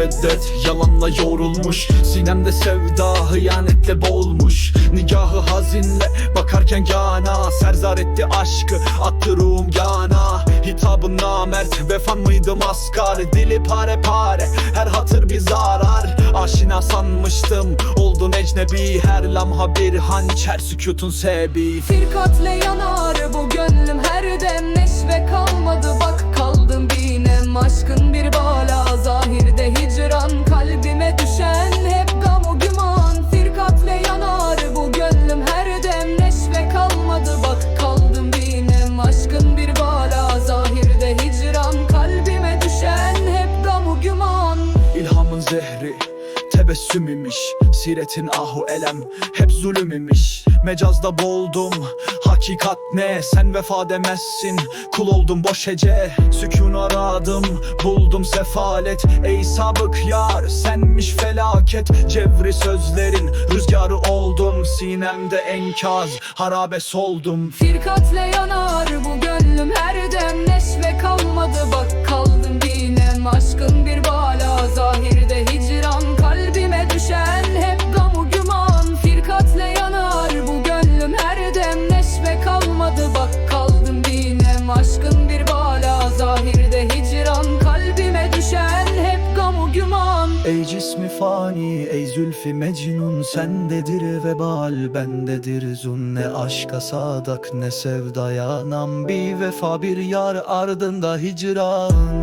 müveddet Yalanla yoğrulmuş. Sinemde sevda hıyanetle boğulmuş. Nigahı hazinle bakarken yana Serzar etti aşkı attı ruhum yana Hitabın namert vefan mıydı maskar? Dili pare pare her hatır bir zarar. Aşina sanmıştım oldun ecnebi Her lamha bir hançer sükutun sebi Firkatle yanar tebessüm imiş. Siretin ahu elem hep zulüm imiş. Mecazda boğuldum hakikat ne? Sen vefa demezsin. Kul oldum boş hece Sükun aradım. Buldum sefalet Ey sabık yar. Senmiş felaket Cevri sözlerin. Rüzgarı oldum Sinemde enkaz. Harabe soldum. Firkatle yanar bu gönlüm her dem Ey cismi fani, ey zülfi mecnun Sendedir vebal, bendedir zun. Ne aşka sadak, ne sevdaya nam. Bir vefa bir yar ardında hicran